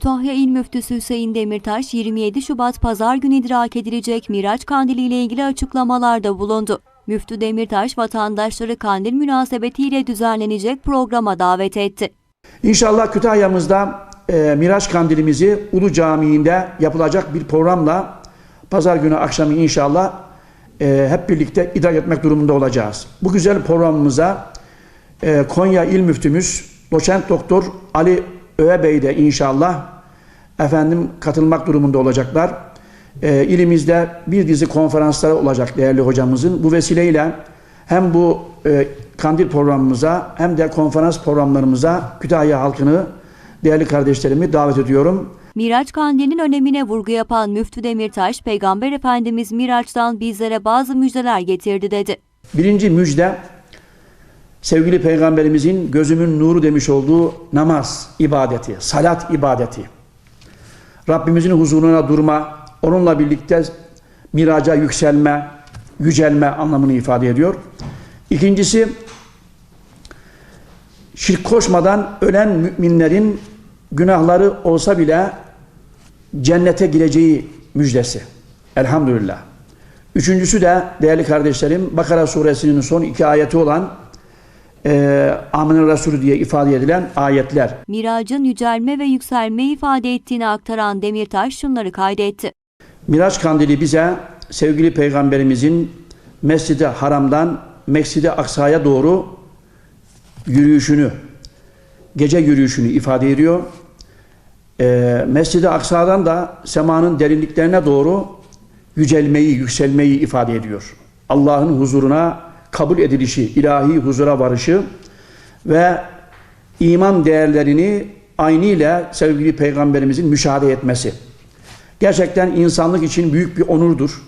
Kütahya İl Müftüsü Hüseyin Demirtaş 27 Şubat Pazar günü idrak edilecek Miraç Kandili ile ilgili açıklamalarda bulundu. Müftü Demirtaş vatandaşları kandil münasebetiyle düzenlenecek programa davet etti. İnşallah Kütahya'mızda e, Miraç Kandilimizi Ulu Camii'nde yapılacak bir programla pazar günü akşamı inşallah e, hep birlikte idrak etmek durumunda olacağız. Bu güzel programımıza e, Konya İl Müftümüz Doçent Doktor Ali Öve Bey de inşallah efendim katılmak durumunda olacaklar. E, ilimizde bir dizi konferansları olacak değerli hocamızın. Bu vesileyle hem bu e, kandil programımıza hem de konferans programlarımıza Kütahya halkını, değerli kardeşlerimi davet ediyorum. Miraç Kandili'nin önemine vurgu yapan Müftü Demirtaş, Peygamber Efendimiz Miraç'tan bizlere bazı müjdeler getirdi dedi. Birinci müjde sevgili peygamberimizin gözümün nuru demiş olduğu namaz ibadeti, salat ibadeti. Rabbimizin huzuruna durma, onunla birlikte miraca yükselme, yücelme anlamını ifade ediyor. İkincisi şirk koşmadan ölen müminlerin günahları olsa bile cennete gireceği müjdesi. Elhamdülillah. Üçüncüsü de değerli kardeşlerim Bakara suresinin son iki ayeti olan e, Amin Resulü diye ifade edilen ayetler. Miracın yücelme ve yükselme ifade ettiğini aktaran Demirtaş şunları kaydetti. Miraç kandili bize sevgili peygamberimizin Mescid-i Haram'dan Mescid-i Aksa'ya doğru yürüyüşünü, gece yürüyüşünü ifade ediyor. Ee, Mescid-i Aksa'dan da semanın derinliklerine doğru yücelmeyi, yükselmeyi ifade ediyor. Allah'ın huzuruna kabul edilişi, ilahi huzura varışı ve iman değerlerini aynıyla sevgili peygamberimizin müşahede etmesi. Gerçekten insanlık için büyük bir onurdur.